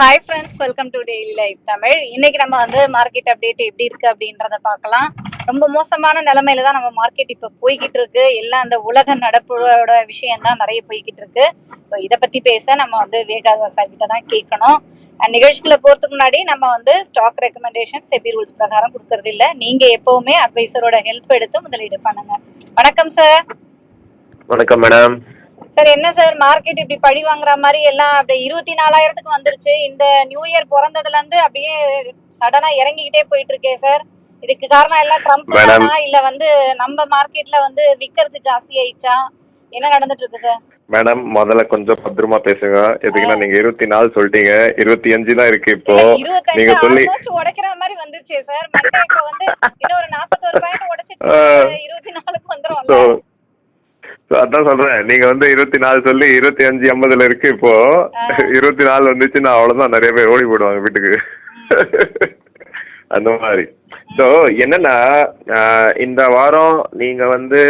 Hi friends welcome to daily life Tamil இன்னைக்கு நம்ம வந்து மார்க்கெட் அப்டேட் எப்படி இருக்கு அப்படின்றத பார்க்கலாம். ரொம்ப மோசமான நிலைமையில தான் நம்ம மார்க்கெட் இப்போ போய்கிட்டு இருக்கு. எல்லாம் அந்த உலக நடப்போட விஷயம் தான் நிறைய போய்கிட்டு இருக்கு. ஸோ இதை பத்தி பேச நம்ம வந்து வேகாத சார் கிட்ட தான் கேட்கணும். அண்ட் நிகழ்ச்சிக்குள்ள போறதுக்கு முன்னாடி நம்ம வந்து ஸ்டாக் ரெக்கமெண்டேஷன் செபி ரூல்ஸ் பிரகாரம் கொடுக்கறது இல்ல. நீங்க எப்பவுமே அட்வைசரோட ஹெல்ப் எடுத்து முதலீடு பண்ணுங்க. வணக்கம் சார் வணக்கம் மேடம் சார் என்ன சார் மார்க்கெட் இப்படி பழி வாங்குற மாதிரி எல்லாம் அப்படியே இருபத்தி நாலாயிரத்துக்கு வந்துருச்சு. இந்த நியூ இயர் பிறந்ததுல இருந்து அப்படியே சடனா இறங்கிக்கிட்டே போயிட்டு இருக்கே சார். இதுக்கு காரணம் எல்லாம் ட்ரம்ப் இல்ல வந்து நம்ம மார்க்கெட்ல வந்து விக்கிறது ஜாஸ்தி ஆயிடுச்சா? என்ன நடந்துட்டு இருக்கு சார்? மேடம் முதல்ல கொஞ்சம் பத்திரமா பேசுங்க. எதுக்குன்னா நீங்க இருபத்தி நாலு சொல்லிட்டீங்க. இருபத்தி அஞ்சு தான் இருக்கு இப்போ. இருபத்தஞ்சு நீங்க சொல்லி உடைக்கிற மாதிரி வந்துருச்சே சார். இப்ப வந்து இன்னும் ஒரு நாற்பத்தோரு பாயிண்ட் உடைச்சிட்டு. இருபத்தி நாலுக்கு ஸோ வந்துரும்ல அதான் சொல்றேன். நீங்க வந்து இருபத்தி நாலு சொல்லி இருபத்தி அஞ்சு ஐம்பதுல இருக்கு இப்போ. இருபத்தி நாலு வந்துச்சுன்னா அவ்வளவுதான் நிறைய பேர் ஓடி போயிடுவாங்க வீட்டுக்கு. அந்த மாதிரி. ஸோ என்னன்னா இந்த வாரம் நீங்க வந்து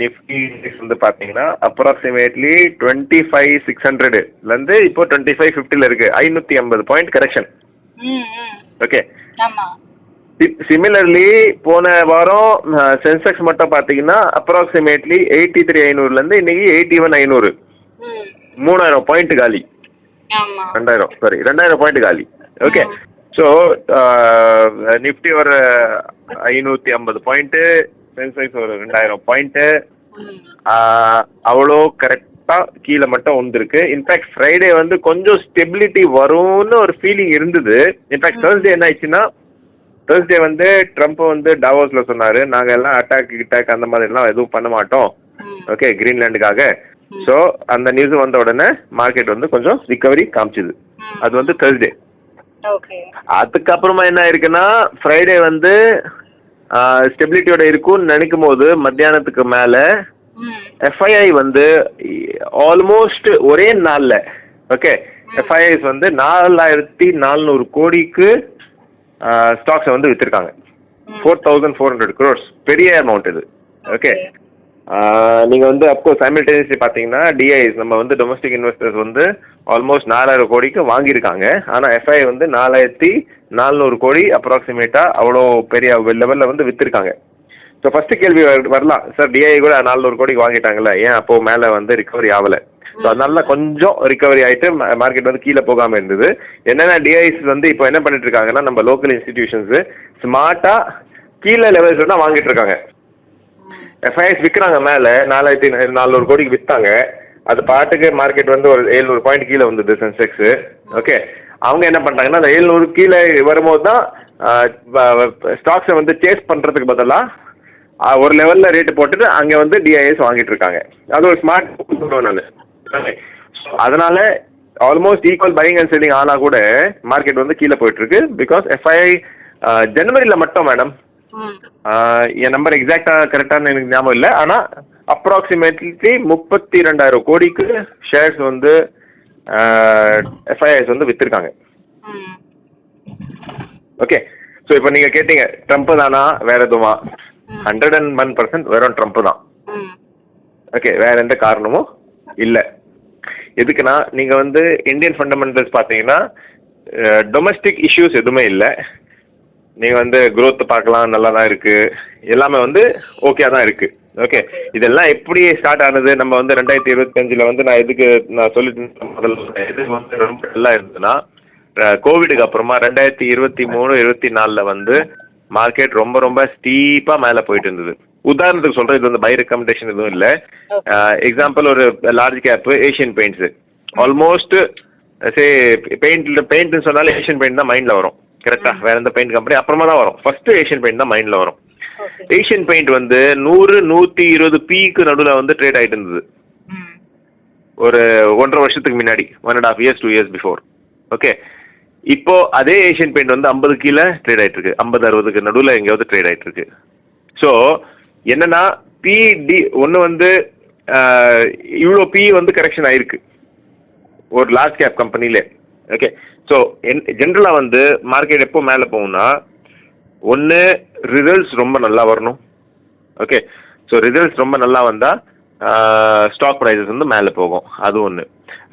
நிஃப்டி இண்டெக்ஸ் வந்து பாத்தீங்கன்னா அப்ராக்சிமேட்லி டுவெண்ட்டி ஃபைவ் சிக்ஸ் ஹண்ட்ரட்லேருந்து இப்போ டுவெண்ட்டி ஃபைவ் ஃபிஃப்டியில் இருக்கு. ஐநூற்றி ஐம்பது பாயிண்ட் கரெக்ஷன் ஓகே சிமிலர்லி போன வாரம் சென்செக்ஸ் மட்டும் பார்த்தீங்கன்னா அப்ராக்சிமேட்லி எயிட்டி த்ரீ ஐநூறுலேருந்து இன்னைக்கு எயிட்டி ஒன் ஐநூறு. மூணாயிரம் பாயிண்ட் காலி. ரெண்டாயிரம் சாரி ரெண்டாயிரம் பாயிண்ட் காலி. ஓகே ஸோ நிஃப்டி ஒரு ஐநூற்றி ஐம்பது பாயிண்ட்டு சென்செக்ஸ் ஒரு ரெண்டாயிரம் பாயிண்ட்டு அவ்வளோ கரெக்டாக கீழே மட்டும் வந்திருக்கு. இன்ஃபேக்ட் ஃப்ரைடே வந்து கொஞ்சம் ஸ்டெபிலிட்டி வரும்னு ஒரு ஃபீலிங் இருந்தது. இன்ஃபேக்ட் தேர்ஸ்டே என்ன ஆயிடுச்சுன்னா தேர்ஸ்டே வந்து ட்ரம்ப் வந்து டாவோஸ்ல சொன்னாரு. நாங்க எல்லாம் அட்டாக் கிட்டாக் அந்த மாதிரி எல்லாம் எதுவும் பண்ண மாட்டோம். ஓகே கிரீன்லாண்டுக்காக ஸோ அந்த நியூஸ் வந்த உடனே மார்க்கெட் வந்து கொஞ்சம் ரிகவரி காமிச்சுது. அது வந்து தேர்ஸ்டே ஓகே அதுக்கப்புறமா என்ன ஆயிருக்குன்னா ஃப்ரைடே வந்து ஸ்டெபிலிட்டியோட இருக்கும்னு நினைக்கும் போது மத்தியானத்துக்கு மேலே எஃப்ஐஐ வந்து ஆல்மோஸ்ட் ஒரே நாளில் ஓகே எஃப்ஐஐஸ் வந்து நாலாயிரத்தி நானூறு கோடிக்கு ஸ்டாக்ஸை வந்து விற்றுருக்காங்க four thousand four hundred crores பெரிய அமௌண்ட் இது. ஓகே நீங்கள் வந்து அப்கோர்ஸ் சைமில்டேனியஸ்லி பார்த்தீங்கன்னா டிஐஸ் நம்ம வந்து டொமஸ்டிக் இன்வெஸ்டர்ஸ் வந்து ஆல்மோஸ்ட் நாலாயிரம் கோடிக்கு வாங்கியிருக்காங்க. ஆனால் எஃப்ஐ வந்து நாலாயிரத்தி நானூறு கோடி அப்ராக்சிமேட்டாக அவ்வளோ பெரிய லெவலில் வந்து விற்றுருக்காங்க ஸோ ஃபர்ஸ்ட் கேள்வி வர- வரலாம். சார் டிஐ கூட நானூறு கோடிக்கு வாங்கிட்டாங்கல்ல? ஏன் அப்போ மேலே வந்து ரிகவரி ஆகலை? ஸோ அதனால கொஞ்சம் ரிகவரி ஆயிட்டு மார்க்கெட் வந்து கீழே போகாம இருந்தது. என்னென்னா டிஐஸ் வந்து இப்போ என்ன பண்ணிட்டு இருக்காங்கன்னா நம்ம லோக்கல் இன்ஸ்டிடியூஷன்ஸ் ஸ்மார்ட்டா கீழே லெவல்ஸ் தான் வாங்கிட்டு இருக்காங்க. எஃப்ஐஎஸ் விற்கிறாங்க மேலே நாலாயிரத்தி நானூறு கோடிக்கு விற்றாங்க அது பாட்டுக்கு மார்க்கெட் வந்து ஒரு ஏழ்நூறு பாயிண்ட் கீழே வந்தது சென்செக்ஸ் ஓகே அவங்க என்ன பண்ணுறாங்கன்னா அந்த ஏழ்நூறு கீழே வரும்போது தான் ஸ்டாக்ஸை வந்து சேஸ் பண்ணுறதுக்கு பதிலாக ஒரு லெவலில் ரேட்டு போட்டுட்டு அங்கே வந்து டிஐஎஸ் வாங்கிட்டு இருக்காங்க. அது ஒரு ஸ்மார்ட் நான். அதனால almost equal buying and selling ஆனால் கூட மார்க்கெட் வந்து கீழே போயிட்டு இருக்கு பிகாஸ் எஃப்ஐஐ ஜனவரியில் மட்டும் மேடம் என் நம்பர் எக்ஸாக்டாக கரெக்டான எனக்கு ஞாபகம் இல்லை. ஆனால் அப்ராக்சிமேட்லி முப்பத்தி ரெண்டாயிரம் கோடிக்கு ஷேர்ஸ் வந்து எஃப்ஐஎஸ் வந்து விற்றுருக்காங்க ம். ஓகே ஸோ இப்போ நீங்கள் கேட்டீங்க ட்ரம்ப் தானா? வேற எதுவுமா? ஹண்ட்ரட் அண்ட் ஒன் பர்சன்ட் வெறும் ட்ரம்ப் தான். ஓகே வேற எந்த காரணமும் இல்லை. எதுக்குன்னா நீங்கள் வந்து இந்தியன் ஃபண்டமெண்டல்ஸ் பார்த்தீங்கன்னா டொமஸ்டிக் இஷ்யூஸ் எதுவுமே இல்லை. நீங்கள் வந்து குரோத் பார்க்கலாம் நல்லா தான் இருக்குது எல்லாமே வந்து ஓகே தான் இருக்குது ஓகே இதெல்லாம் எப்படி ஸ்டார்ட் ஆனது? நம்ம வந்து ரெண்டாயிரத்தி இருபத்தஞ்சில் வந்து நான் எதுக்கு நான் சொல்லிட்டு முதல்ல எது வந்து ரொம்ப நல்லா இருந்ததுன்னா கோவிடுக்கு அப்புறமா ரெண்டாயிரத்தி இருபத்தி மூணு இருபத்தி நாலில் வந்து மார்க்கெட் ரொம்ப ரொம்ப ஸ்டீப்பாக மேலே போயிட்டு இருந்தது. உதாரணத்துக்கு சொல்கிறேன் இது வந்து பை ரெக்கமெண்டேஷன் எதுவும் இல்லை. எக்ஸாம்பிள் ஒரு large cap Asian Paints almost say paint பெயிண்ட்னு சொன்னாலே ஏஷியன் பெயிண்ட் தான் மைண்டில் வரும். கரெக்டா வேற எந்த பெயிண்ட் கம்பெனி அப்புறமா தான் வரும். ஃபர்ஸ்ட் ஏஷியன் பெயிண்ட் தான் மைண்டில் வரும். ஏஷியன் பெயிண்ட் வந்து நூறு நூற்றி இருபது பீக்கு நடுவில் வந்து ட்ரேட் ஆகிட்டு இருந்தது. ஒரு ஒன்றரை வருஷத்துக்கு முன்னாடி one and half years two years before okay இப்போ அதே ஏஷியன் பெயிண்ட் வந்து ஐம்பது கீழே ட்ரேட் ஆயிட்டு இருக்கு. ஐம்பது அறுபதுக்கு நடுவில் எங்கேயாவது ட்ரேட் ஆயிட்டு இருக்கு. ஸோ என்னன்னா பிடி ஒன்று வந்து இவ்வளோ பி வந்து கரெக்ஷன் ஆயிருக்கு. ஒரு லார்ஜ் கேப் கம்பெனிலே ஓகே ஸோ என் ஜென்ரலாக வந்து மார்க்கெட் எப்போ மேலே போகும்னா ஒன்று ரிசல்ட்ஸ் ரொம்ப நல்லா வரணும். ஓகே ஸோ ரிசல்ட்ஸ் ரொம்ப நல்லா வந்தால் ஸ்டாக் ப்ரைஸஸ் வந்து மேலே போகும். அது ஒன்று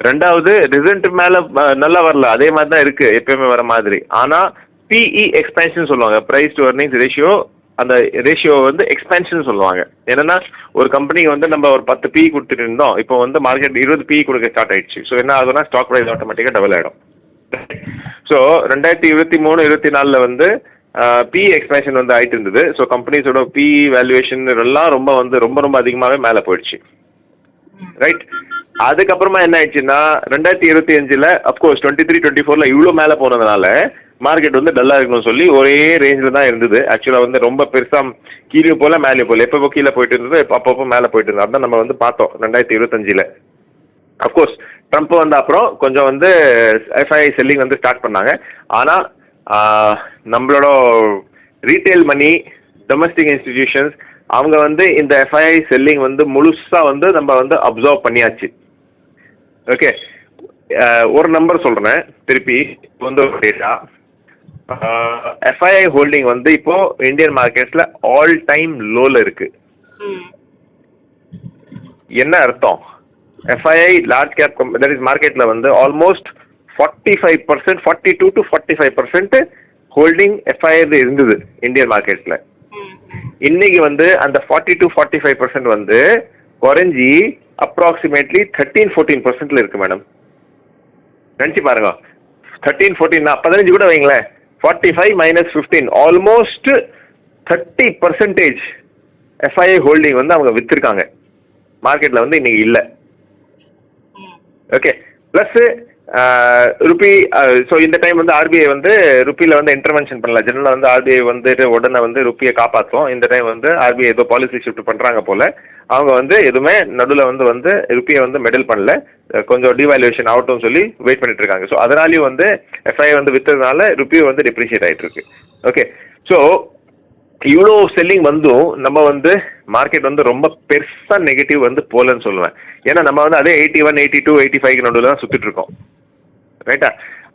ரெண்டாவது ரிசல்ட் மேலே நல்லா வரல. அதே மாதிரி தான் இருக்குது எப்பயுமே வர மாதிரி. ஆனால் பிஇ எக்ஸ்பென்ஷன் சொல்லுவாங்க. ப்ரைஸ் டு earnings ரேஷியோ அந்த ரேஷியோ வந்து எக்ஸ்பென்ஷன் சொல்லுவாங்க. என்னன்னா ஒரு கம்பெனிக்கு வந்து நம்ம ஒரு பத்து பி கொடுத்துட்டு இருந்தோம் இப்போ வந்து மார்க்கெட் இருபது பி கொடுக்க ஸ்டார்ட் ஆயிடுச்சு. ஸோ என்ன ஆகுதுன்னா ஸ்டாக் ப்ரைஸ் ஆட்டோமேட்டிக்காக டபுள் ஆயிடும். ஸோ ரெண்டாயிரத்தி இருபத்தி மூணு இருபத்தி நாலில் வந்து பி எக்ஸ்பென்ஷன் வந்து ஆயிட்டு இருந்தது. ஸோ கம்பெனிஸோட பி வேல்யூவேஷன் எல்லாம் ரொம்ப வந்து ரொம்ப ரொம்ப அதிகமாகவே மேலே போயிடுச்சு. ரைட் அதுக்கப்புறமா என்ன ஆயிடுச்சுன்னா ரெண்டாயிரத்தி இருபத்தி அஞ்சில் அப்கோர்ஸ் டுவெண்ட்டி த்ரீ டுவெண்ட்டி ஃபோரில் இவ்வளோ மேலே போனதுனால மார்க்கெட் வந்து டல்லாக இருக்கணும்னு சொல்லி ஒரே ரேஞ்சில் தான் இருந்தது. ஆக்சுவலாக வந்து ரொம்ப பெருசாக கீழே போல மேலே போல. எப்பப்போ கீழே போயிட்டு இருந்தது அப்பப்போ மேலே போயிட்டு இருந்தது. அதான் நம்ம வந்து பார்த்தோம் ரெண்டாயிரத்தி இருபத்தஞ்சில். அஃப்கோர்ஸ் ட்ரம்ப் வந்த அப்புறம் கொஞ்சம் வந்து எஃப்ஐ செல்லிங் வந்து ஸ்டார்ட் பண்ணாங்க. ஆனால் நம்மளோட ரீட்டைல் மணி டொமஸ்டிக் இன்ஸ்டிடியூஷன்ஸ் அவங்க வந்து இந்த எஃப்ஐஐ செல்லிங் வந்து முழுசாக வந்து நம்ம வந்து அப்சர்வ் பண்ணியாச்சு. ஓகே ஒரு நம்பர் சொல்கிறேன் திருப்பி வந்து ஒரு டேட்டா எஃப்ஐஐ ஹோல்டிங் வந்து இப்போ இந்தியன் மார்க்கெட்ஸில் ஆல் டைம் லோவில் இருக்குது ம். என்ன அர்த்தம்? FII large cap that is மார்க்கெட்டில் வந்து almost forty five percent forty two to forty five percent holding FII இருந்தது இந்தியன் மார்க்கெட்ஸில் ம். இன்னைக்கு வந்து அந்த forty to forty five percent வந்து குறைஞ்சி அப்ராக்சிமேட்லி தேர்ட்டீன் ஃபோர்டீன் பர்சன்ட்ல இருக்கு மேடம் நினச்சி பாருங்க. தேர்ட்டீன் ஃபோர்டீன் பதினஞ்சு கூட வைங்களேன். Forty five minus fifteen almost thirty percentage FII holding வந்து அவங்க விற்றுருக்காங்க மார்க்கெட்டில் வந்து இன்னைக்கு இல்லை. ஓகே ப்ளஸ்ஸு ருபி ஸோ இந்த டைம் வந்து ஆர்பிஐ வந்து ருப்பியில் வந்து இன்டர்வென்ஷன் பண்ணல. ஜென்ரலாக வந்து ஆர்பிஐ வந்துட்டு உடனே வந்து ருப்பியை காப்பாற்றும் இந்த டைம் வந்து ஆர்பிஐ ஏதோ பாலிசி ஷிஃப்ட் பண்ணுறாங்க போல். அவங்க வந்து எதுவுமே நடுவில் வந்து வந்து ருப்பியை வந்து மெடல் பண்ணல. கொஞ்சம் டிவாலுவேஷன் ஆகட்டும் சொல்லி வெயிட் பண்ணிட்டு இருக்காங்க. ஸோ அதனாலேயும் வந்து எஃப்ஐ வந்து விற்றதுனால ருப்பி வந்து டிப்ரிஷியேட் ஆகிட்டு இருக்கு. ஓகே ஸோ இவ்வளோ செல்லிங் வந்தும் நம்ம வந்து மார்க்கெட் வந்து ரொம்ப பெருசாக நெகட்டிவ் வந்து போகலன்னு சொல்லுவேன். ஏன்னா நம்ம வந்து அதே eighty one eighty two eighty five நடுவில் தான் சுற்றிட்டு இருக்கோம். ரைட்டா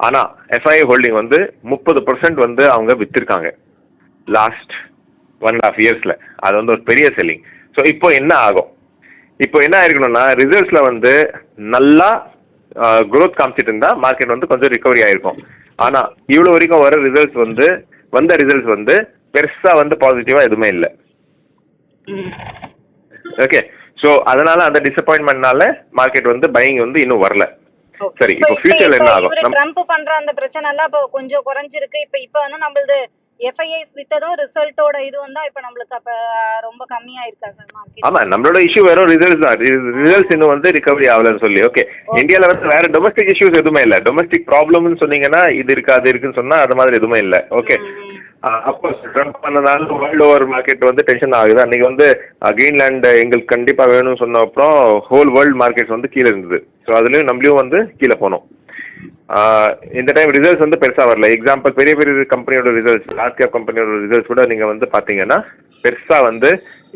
ஆனால் எஃப்ஐ ஹோல்டிங் வந்து முப்பது பர்சன்ட் வந்து அவங்க விற்றுருக்காங்க லாஸ்ட் ஒன் அண்ட் ஆஃப் இயர்ஸில் அது வந்து ஒரு பெரிய செல்லிங் ஸோ இப்போ என்ன ஆகும்? இப்போ என்ன ஆயிருக்கணும்னா ரிசல்ட்ஸில் வந்து நல்லா growth காமிச்சிட்டு இருந்தா மார்க்கெட் வந்து கொஞ்சம் ரிகவரி ஆயிருக்கும். ஆனால் இவ்வளோ வரைக்கும் வர ரிசல்ட்ஸ் வந்து வந்த ரிசல்ட்ஸ் வந்து பெருசாக வந்து பாசிட்டிவாக எதுவுமே இல்லை. ஓகே ஸோ அதனால அந்த டிசப்பாயின்மெண்ட்னால மார்க்கெட் வந்து பையிங் வந்து இன்னும் வரல. சரி இப்போ ஃபியூச்சர்ல என்ன ஆகும்? ட்ரம்ப் பண்ற அந்த பிரச்சனை எல்லாம் இப்ப கொஞ்சம் குறைஞ்சிருக்கு. இப்ப இப்ப வந்து நம்மளது எஃப்ஐஐஸ் வித்ததும் ரிசல்ட்டோட இது வந்தா இப்ப நம்மளுக்கு அப்ப ரொம்ப கம்மியா இருக்கா சார் மார்க்கெட் ஆமா நம்மளோட இஷ்யூ வெறும் ரிசல்ட்ஸ் தான். ரிசல்ட்ஸ் இன்னும் வந்து ரிகவரி ஆகலன்னு சொல்லி ஓகே இந்தியால வந்து வேற டொமஸ்டிக் இஷ்யூஸ் எதுவுமே இல்லை. டொமஸ்டிக் ப்ராப்ளம்னு சொன்னீங்கன்னா இது இருக்கு அது இருக்குன்னு சொன்னா அது மாதிரி எதுவுமே இல்லை. ஓகே அப்கோர்ஸ் ட்ரம்ப் பண்ணனால வேர்ல்டு ஓவர் மார்க்கெட் வந்து டென்ஷன் ஆகுது. அன்னைக்கு வந்து கிரீன்லாண்ட் எங்களுக்கு கண்டிப்பா வேணும்னு சொன்ன அப்புறம் ஹோல் வேர்ல்டு மார்க்கெட்ஸ் வந்து கீழே இருந்தது. ஸோ அதுலயும் நம்மளையும் வந்து கீழே போனோம். இந்த டைம் ரிசல்ட்ஸ் வந்து பெருசா வரல. எக்ஸாம்பிள் பெரிய பெரிய கம்பெனியோட ரிசல்ட்ஸ் லார்ஜ் கேப் கம்பெனியோட ரிசல்ட்ஸ் கூட நீங்க வந்து பாத்தீங்கன்னா பெருசா வந்து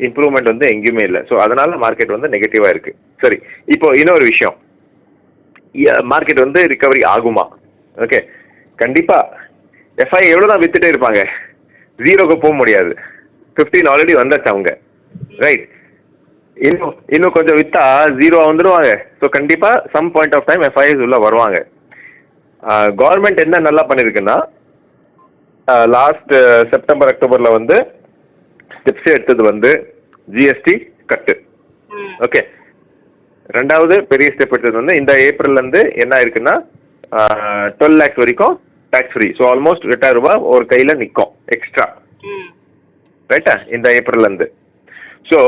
இம்ப்ரூவ்மெண்ட் வந்து எங்கேயுமே இல்லை. ஸோ அதனால மார்க்கெட் வந்து நெகட்டிவா இருக்கு. சரி இப்போ இன்னொரு விஷயம். மார்க்கெட் வந்து ரிகவரி ஆகுமா? ஓகே கண்டிப்பா. எஃப்ஐ எவ்வளோ தான் வித்துட்டே இருப்பாங்க? ஜீரோக்கு போக முடியாது. ஃபிஃப்டீன் ஆல்ரெடி வந்தாச்சு அவங்க. ரைட் இன்னும் இன்னும் கொஞ்சம் வித்தா ஜீரோ வந்துடுவாங்க ஸோ கண்டிப்பா some point of time FIs உள்ள வருவாங்க. கவர்மெண்ட் என்ன நல்லா பண்ணியிருக்குன்னா லாஸ்ட் செப்டம்பர் அக்டோபர்ல வந்து ஸ்டெப்ஸ் எடுத்தது வந்து ஜிஎஸ்டி கட்டு ஓகே ரெண்டாவது பெரிய ஸ்டெப் எடுத்தது வந்து இந்த ஏப்ரல்ல இருந்து என்ன ஆயிருக்குன்னா டுவெல் லேக்ஸ் வரைக்கும் டேக்ஸ் ஃப்ரீ ஸோ ஆல்மோஸ்ட் ரெண்டாயிரம் ரூபாய் ஒரு கையில் நிற்கும் எக்ஸ்ட்ரா ரைட்டா இந்த ஏப்ரல்ல இருந்து. ஸோ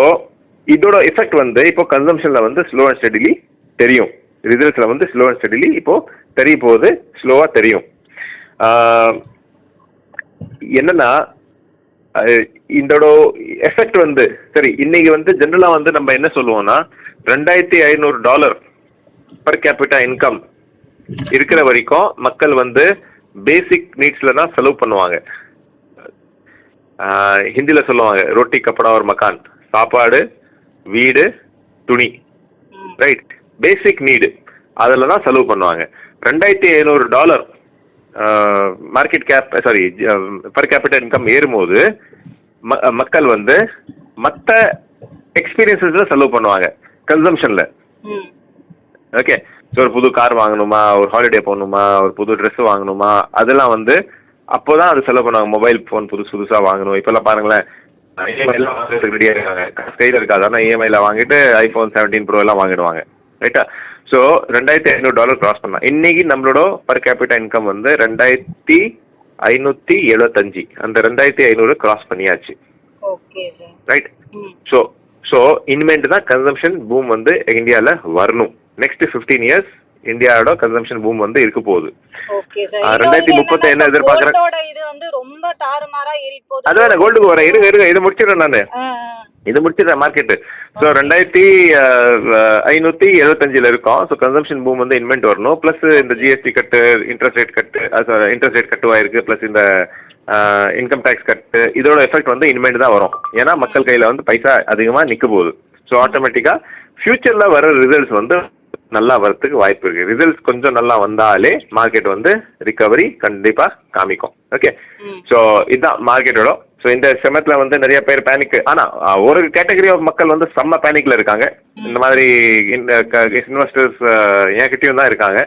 இதோட எஃபெக்ட் வந்து இப்போ கன்சம்ஷன்ல வந்து ஸ்லோ அண்ட் ஸ்டெடிலி தெரியும். ரிசல்ட்ஸில் வந்து ஸ்லோ அண்ட் ஸ்டடிலி இப்போது தெரிய போகுது ஸ்லோவாக தெரியும். என்னன்னா அஹ் இதோட எஃபெக்ட் வந்து சரி இன்னைக்கு வந்து ஜென்ரலாக வந்து நம்ம என்ன சொல்லுவோம்னா ரெண்டாயிரத்தி ஐநூறு டாலர் பர் கேபிட்டா இன்கம் இருக்கிற வரைக்கும் மக்கள் வந்து பேசிக் நீட்ஸில் தான் செலவு பண்ணுவாங்க. ஹிந்தியில் சொல்லுவாங்க ரொட்டி கப்படா ஒரு மக்கான். சாப்பாடு வீடு துணி. ரைட் பேசிக் நீடு அதில் தான் செலவு பண்ணுவாங்க. ரெண்டாயிரத்தி ஐநூறு dollar market cap sorry per capital income ஏறும்போது ம மக்கள் வந்து மற்ற எக்ஸ்பீரியன்ஸஸில் செலவு பண்ணுவாங்க. கன்சம்ஷனில் ம். ஓகே ஸோ ஒரு புது கார் வாங்கணுமா? ஒரு ஹாலிடே போகணுமா? ஒரு புது ட்ரெஸ் வாங்கணுமா? அதெல்லாம் வந்து அப்போதான் அது செலவு பண்ணுவாங்க. மொபைல் ஃபோன் புதுசு புதுசாக வாங்கணும். இப்போல்லாம் பாருங்களேன். இஎம்ஐலாம் வாங்குறதுக்கு ரெடியாக இருக்காங்க கையில் இருக்காது. ஆனால் இஎம்ஐல வாங்கிட்டு ஐஃபோன் செவன்டீன் ப்ரோ எல்லாம் வாங்கிடுவாங்க. ரைட்டா? ஸோ ரெண்டாயிரத்தி ஐநூறு டாலர் கிராஸ் பண்ணலாம். இன்னைக்கு நம்மளோட பர் கேபிட்டல் இன்கம் வந்து ரெண்டாயிரத்தி ஐநூற்றி எழுபத்தஞ்சு அந்த ரெண்டாயிரத்தி ஐநூறு கிராஸ் பண்ணியாச்சு. ரைட் ஸோ ஸோ இனிமேட்டு தான் கன்சம்ஷன் பூம் வந்து இந்தியாவில் வரணும். நெக்ஸ்ட் ஃபிஃப்டீன் இயர்ஸ் இந்தியாவோட கன்சம்ஷன் பூம் வந்து இருக்க போகுது. ரெண்டாயிரத்தி முப்பத்தி என்ன எதிர்பார்க்கறேன்? அதான் நான் கோல்டுக்கு வரேன் இருங்க இருங்க இது முடிச்சிடுறேன் நான். இது முடிச்சிடுறேன் மார்க்கெட்டு ஸோ ரெண்டாயிரத்தி ஐநூற்றி எழுபத்தஞ்சில் இருக்கோம். ஸோ கன்சம்ஷன் பூம் வந்து இன்வென்ட் வரணும். ப்ளஸ் இந்த GST cut interest rate cut interest rate கட்டுவாயிருக்கு plus இந்த இன்கம் டேக்ஸ் கட்டு இதோட எஃபெக்ட் வந்து இனிமேட்டு தான் வரும். ஏன்னா மக்கள் கையில் வந்து பைசா அதிகமாக நிற்க போகுது. ஸோ ஆட்டோமேட்டிக்காக ஃப்யூச்சரில் வர ரிசல்ட்ஸ் வந்து நல்லா வரதுக்கு வாய்ப்பு இருக்குது ரிசல்ட்ஸ் கொஞ்சம் நல்லா வந்தாலே மார்க்கெட் வந்து ரிகவரி கண்டிப்பாக காமிக்கும். ஓகே. ஸோ இதுதான் மார்க்கெட்டோட ஸோ இந்த செமத்தில் வந்து நிறைய பேர் பேனிக் ஆனால் ஒரு கேட்டகரி ஆஃப் மக்கள் வந்து செம்ம பேனிக்கில் இருக்காங்க. இந்த மாதிரி இன்வெஸ்டர்ஸ் என்கிட்டயும் தான் இருக்காங்க.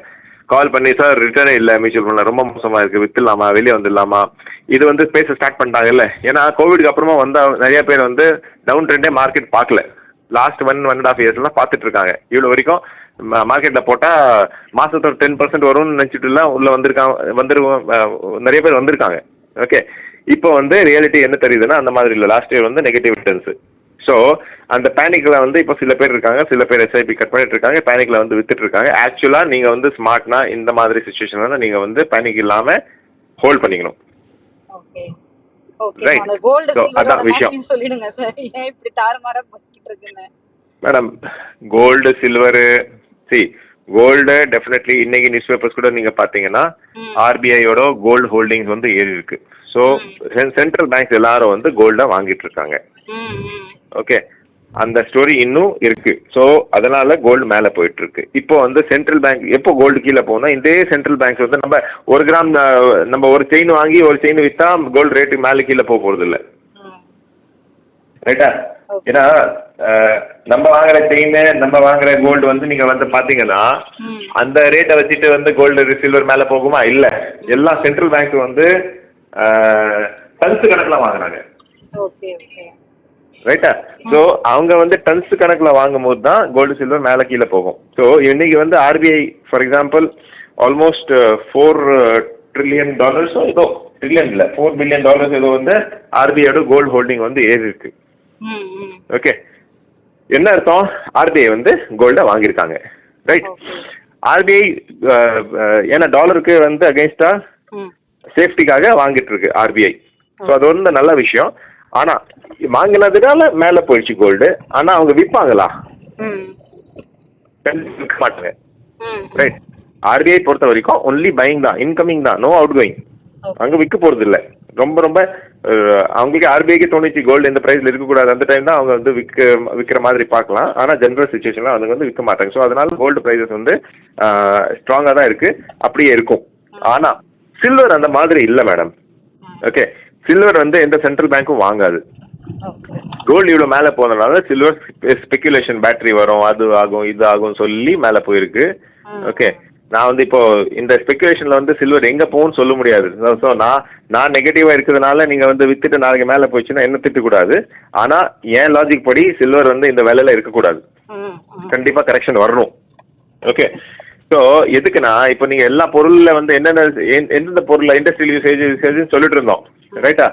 கால் பண்ணி சார் ரிட்டர்னே இல்லை. மியூச்சுவல் ஃபண்டில் ரொம்ப மோசமாக இருக்குது வித்துடலாமா? வெளியே வந்துடலாமா? இது வந்து பேச ஸ்டார்ட் பண்ணிட்டாங்கல்ல. ஏன்னா கோவிட்க்கு அப்புறமா வந்த நிறைய பேர் வந்து டவுன் ட்ரெண்டே மார்க்கெட் பார்க்கல. Last one one and half இயர்ஸ்லாம் பார்த்துட்டு இருக்காங்க. இவ்வளோ வரைக்கும் மார்க்கெட்டில் போட்டால் மாதத்தோட டென் பர்சன்ட் வரும்னு நினச்சிட்டுலாம் உள்ளே வந்திருக்காங்க வந்துருவோம் நிறைய பேர் வந்திருக்காங்க. ஓகே இப்போ வந்து ரியாலிட்டி என்ன தெரியுதுன்னா அந்த மாதிரி இல்லை. லாஸ்ட் இயர் வந்து நெகட்டிவ் ரிட்டர்ன்ஸ் ஸோ அந்த பேனிக்கில் வந்து இப்போ சில பேர் இருக்காங்க. சில பேர் எஸ்ஐபி கட் பண்ணிட்டு இருக்காங்க. பேனிக்கில் வந்து வித்துட்டு இருக்காங்க. ஆக்சுவலாக நீங்கள் வந்து ஸ்மார்ட்னா இந்த மாதிரி சுச்சுவேஷனில் நீங்கள் வந்து பேனிக் இல்லாமல் ஹோல்ட் பண்ணிக்கணும். மேடம் கோல்டு சில்வரு சி கோல்டு டெஃபினெட்லி இன்னைக்கு நியூஸ் பேப்பர்ஸ் கூட நீங்கள் பார்த்தீங்கன்னா ம். ஆர்பிஐயோட கோல்டு ஹோல்டிங்ஸ் வந்து ஏறி இருக்கு. ஸோ சென்ட்ரல் பேங்க்ஸ் எல்லாரும் வந்து கோல்டை வாங்கிட்டு இருக்காங்க. ஓகே அந்த ஸ்டோரி இன்னும் இருக்கு. ஸோ அதனால கோல்டு மேலே போயிட்டு இருக்கு இப்போ வந்து சென்ட்ரல் பேங்க் எப்போ கோல்டு கீழே போகும்னா இதே சென்ட்ரல் பேங்க்ஸ் வந்து நம்ம ஒரு கிராம் நம்ம ஒரு செயின் வாங்கி ஒரு செயின் விற்றா கோல்டு ரேட்டு மேலே கீழே போக போகிறது இல்லை ரைட்டா. ஏன்னா நம்ம வாங்குற செயின் நம்ம வாங்குற கோல்டு வந்து நீங்க வந்து பாத்தீங்கன்னா அந்த ரேட்டை வச்சுட்டு வந்து கோல்டு சில்வர் மேல போகுமா? இல்ல. எல்லா சென்ட்ரல் பேங்க் வந்து டன்ஸ் கணக்குல வாங்குறாங்க. ரைட்டா ஸோ அவங்க வந்து டன்ஸ் கணக்குல வாங்கும் போது தான் கோல்டு சில்வர் மேல கீழே போகும். ஸோ இன்னைக்கு வந்து RBI for example almost four trillion டாலர்ஸோ ஏதோ ட்ரில்லியன் இல்லை ஃபோர் பில்லியன் டாலர்ஸ் ஏதோ வந்து ஆர்பிஐயோட கோல்டு ஹோல்டிங் வந்து ஏறி இருக்கு ஓகே என்ன அர்த்தம்? ஆர்பிஐ வந்து கோல்டை வாங்கியிருக்காங்க. ரைட். ஆர்பிஐ ஏன்னா டாலருக்கு வந்து அகைன்ஸ்டா சேஃப்டிக்காக வாங்கிட்டு இருக்கு ஆர்பிஐ ஸோ அது வந்து நல்ல விஷயம். ஆனா வாங்கினதுனால மேலே போயிடுச்சு கோல்டு ஆனா அவங்க விற்பாங்களா விற்க மாட்டாங்க. ரைட் ஆர்பிஐ பொறுத்த வரைக்கும் ஒன்லி பையிங் தான். இன்கமிங் தான். No out going. அங்க விற்க போறது இல்ல ரொம்ப ரொம்ப அவங்களுக்கு ஆர்பிஐக்கு தோணுச்சு கோல்டு இந்த பிரைஸ்ல இருக்கக்கூடாது. அந்த டைம் தான் அவங்க வந்து விற்க விற்கிற மாதிரி பார்க்கலாம். ஆனா ஜென்ரல் சுச்சுவேஷன்ல அவங்க வந்து விற்க மாட்டாங்க. ஸோ அதனால கோல்டு ப்ரைஸஸ் வந்து ஸ்ட்ராங்கா தான் இருக்கு. அப்படியே இருக்கும். ஆனா சில்வர் அந்த மாதிரி இல்ல மேடம் ஓகே சில்வர் வந்து எந்த சென்ட்ரல் பேங்க்கும் வாங்காது. கோல்டு இவ்வளோ மேலே போனதுனால சில்வர் ஸ்பெக்குலேஷன் பேட்டரி வரும் அது ஆகும் இது ஆகும் சொல்லி மேலே போயிருக்கு. ஓகே நான் வந்து இப்போ இந்த ஸ்பெக்குலேஷன்ல வந்து சில்வர் எங்க போகும்னு சொல்ல முடியாது. ஸோ நான் நான் நெகட்டிவா இருக்கிறதுனால நீங்க வந்து வித்துட்டு நாளைக்கு மேலே போச்சுன்னா என்ன திட்டக்கூடாது? ஆனா என் லாஜிக் படி சில்வர் வந்து இந்த விலையில இருக்கக்கூடாது. கண்டிப்பா கரெக்ஷன் வரணும். ஓகே ஸோ எதுக்குன்னா இப்போ நீங்க எல்லா பொருள்ல வந்து என்னென்ன எந்த- எந்தெந்த பொருள் இண்டஸ்ட்ரியல் யூசேஜ் யூசேஜ் சொல்லிட்டு இருந்தோம். ரைட்டா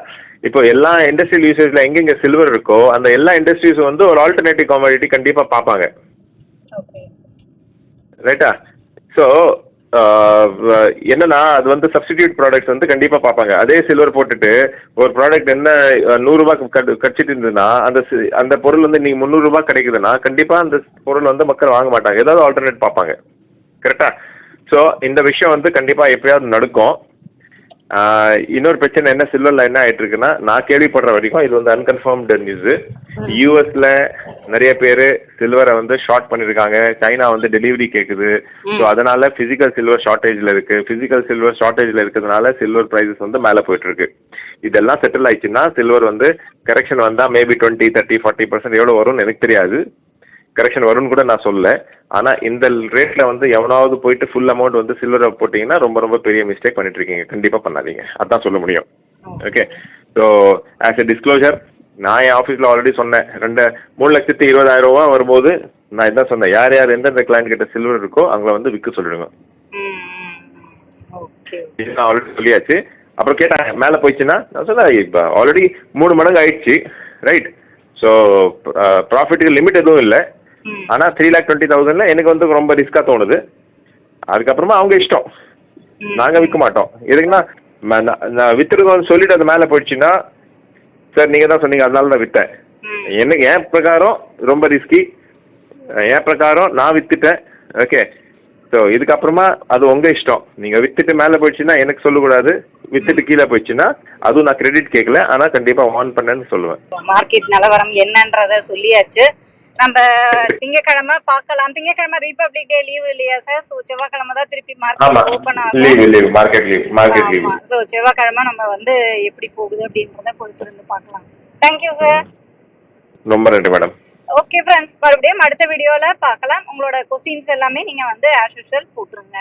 இப்போ எல்லா இண்டஸ்ட்ரியல் யூசேஜ்ல எங்கெங்க சில்வர் இருக்கோ அந்த எல்லா இண்டஸ்ட்ரீஸ் வந்து ஒரு ஆல்டர்னேட்டிவ் காமோடிட்டி கண்டிப்பா பார்ப்பாங்க. ரைட்டா ஸோ என்னன்னா அது வந்து சப்ஸ்டிடியூட் ப்ராடக்ட்ஸ் வந்து கண்டிப்பா பார்ப்பாங்க. அதே சில்வர் போட்டுட்டு ஒரு ப்ராடக்ட் என்ன அஹ், நூறு ரூபாய் கட் கடிச்சிட்டு இருந்ததுன்னா அந்த அந்த பொருள் வந்து இன்னைக்கு முந்நூறு ரூபாய் கிடைக்குதுன்னா கண்டிப்பா அந்த பொருள் வந்து மக்கள் வாங்க மாட்டாங்க. ஏதாவது ஆல்டர்னேட் பார்ப்பாங்க. கரெக்டா ஸோ இந்த விஷயம் வந்து கண்டிப்பா எப்பயாவது நடக்கும். இன்னொரு பிரச்சனை என்ன சில்வர்ல என்ன ஆயிட்டு இருக்குன்னா நான் கேள்விப்படுற வரைக்கும் இது வந்து அன்கன்ஃபார்ம்டு நியூஸ் யூஎஸ்ல நிறைய பேர் சில்வரை வந்து ஷார்ட் பண்ணிருக்காங்க. சைனா வந்து டெலிவரி கேக்குது. ஸோ அதனால பிசிக்கல் சில்வர் ஷார்ட்டேஜ்ல இருக்கு. பிசிக்கல் சில்வர் ஷார்ட்டேஜ்ல இருக்கிறதுனால சில்வர் பிரைசஸ் வந்து மேலே போயிட்டு இருக்கு இதெல்லாம் செட்டில் ஆயிடுச்சுன்னா சில்வர் வந்து கரெக்ஷன் வந்தா maybe twenty thirty forty percent எவ்வளோ வரும்னு எனக்கு தெரியாது. கரெக்ஷன் வரும்னு கூட நான் சொல்லல. ஆனா இந்த ரேட்ல வந்து எவனாவது போயிட்டு ஃபுல் அமௌண்ட் வந்து சில்வர் போட்டீங்கன்னா ரொம்ப ரொம்ப பெரிய மிஸ்டேக் பண்ணிட்டு இருக்கீங்க கண்டிப்பா பண்ணாதீங்க. அதான் சொல்ல முடியும். Okay so as a disclosure நான் என் ஆஃபீஸில் ஆல்ரெடி சொன்னேன். ரெண்டு மூணு லட்சத்தி இருபதாயிரம் ரூபா வரும்போது நான் இதான் சொன்னேன். யார் யார் எந்தெந்த கிளைண்ட் கிட்ட சில்வர் இருக்கோ அவங்கள வந்து விற்க சொல்லிடுங்க. ஓகே இது நான் ஆல்ரெடி சொல்லியாச்சு. அப்புறம் கேட்டாங்க மேலே போயிடுச்சுன்னா நான் சொன்னேன் இப்போ ஆல்ரெடி மூணு மடங்கு ஆயிடுச்சு. ரைட் ஸோ ப்ராஃபிட்டுக்கு லிமிட் எதுவும் இல்லை. ஆனால் த்ரீ லேக் டுவெண்ட்டி தௌசண்டில் எனக்கு வந்து ரொம்ப ரிஸ்க்காக தோணுது. அதுக்கப்புறமா அவங்க இஷ்டம். நாங்கள் விற்க மாட்டோம். எதுக்குன்னா நான் விற்றுருக்கோம்னு சொல்லிட்டு அது மேலே போயிடுச்சுன்னா சார் நீங்கள் தான் சொன்னீங்க அதனால தான் விற்றேன் எனக்கு என் பிரகாரம் ரொம்ப ரிஸ்கி என் பிரகாரம் நான் விற்றுட்டேன் ஓகே. ஸோ இதுக்கப்புறமா அது உங்கள் இஷ்டம். நீங்கள் விற்றுட்டு மேலே போயிடுச்சுன்னா எனக்கு சொல்லக்கூடாது. விற்றுட்டு கீழே போயிடுச்சுன்னா அதுவும் நான் கிரெடிட் கேட்கல. ஆனால் கண்டிப்பாக வார்ன் பண்ணேன்னு சொல்லுவேன். மார்க்கெட் நிலவரம் என்னன்றத சொல்லியாச்சு. நம்ம திங்கக்கிழமை பார்க்கலாம். திங்கக்கிழமை ரிபப்ளிக் டே லீவு இல்லையா சார் ஸோ செவ்வாய்க்கிழமை தான் திருப்பி மார்க்கெட் ஓப்பன் ஆகும். Leave market leave market leave so செவ்வாய்க்கிழமை நம்ம வந்து எப்படி போகுது அப்படின்றத பொறுத்திருந்து பார்க்கலாம். தேங்க்யூ சார் ரொம்ப நன்றி மேடம் ஓகே ஃப்ரெண்ட்ஸ் மறுபடியும் அடுத்த வீடியோவில் பார்க்கலாம். உங்களோட கொஸ்டின்ஸ் எல்லாமே நீங்கள் வந்து ஆஸ் யூஷுவல் போட்டுருங்க.